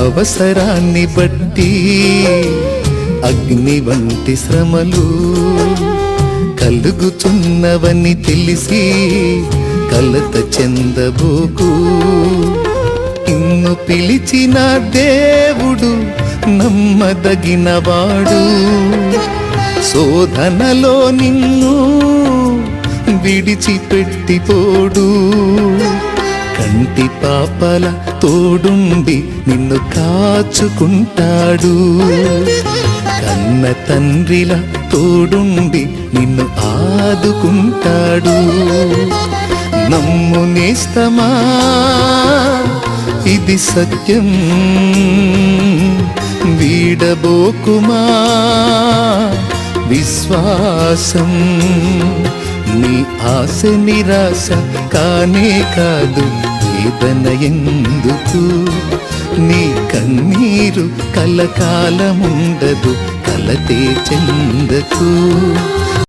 అవసరాన్ని బట్టి అగ్ని వంటి శ్రమలు కలుగుతున్నవని తెలిసి కలత చెందబోకు. ఇన్ను పిలిచిన దేవుడు నమ్మదగినవాడు. శోధనలో నిన్ను విడిచిపెట్టిపోడు. కంటి పాపల తోడుండి నిన్ను కాచుకుంటాడు. కన్న తండ్రిల తోడుండి నిన్ను ఆదుకుంటాడు. నమ్ము నేస్తమా? ఇది సత్యం. వీడబోకుమా? విశ్వాసం. నీ ఆశ నిరాశ కానే కాదు. వేదన ఎందుకు? నీ కన్నీరు కలకాలముండదు కలతే చెందకు.